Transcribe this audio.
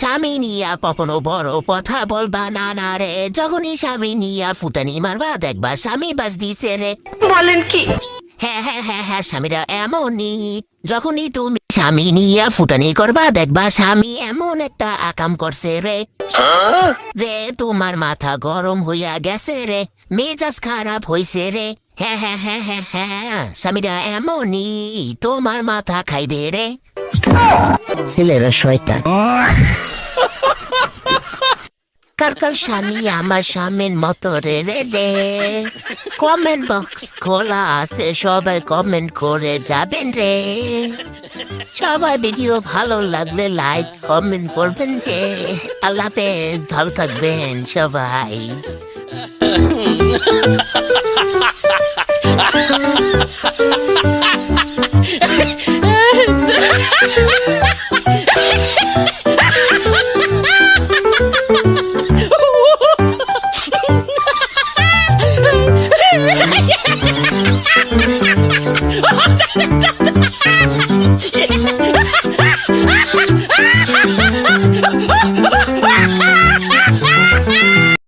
স্বামী নিয়া কখনো বড় কথা বলবা না না রে। যখনই স্বামী নিয়া ফুটানি মারবা দেখবা স্বামী বাস দিছে রে। বলেন কি? হ্যাঁ হ্যাঁ হ্যাঁ হ্যাঁ স্বামীরা এমনই। যখনই তুমি স্বামী নিয়া ফুটানি করবা দেখবা স্বামী এমন একটা আকাম করছে রে। রে তোমার মাথা গরম হইয়া গেছে রে। মেজাজ খারাপ হইছে রে। হ্যাঁ হ্যাঁ হ্যাঁ হ্যাঁ হ্যাঁ স্বামীরা এমনই। তোমার মাথা খাইবে রে। ছেলেরা শয়তান। কার কার স্বামী আমার স্বামীর মতো, রে রে রে। কমেন্ট বক্স খোলা আছে, সবাই কমেন্ট করে যাবেন, রে। সবাই ভিডিও ভালো লাগলে লাইক কমেন্ট করবেন, যে। আল্লাহ ভালো থাকবেন সবাই। Ha やっ。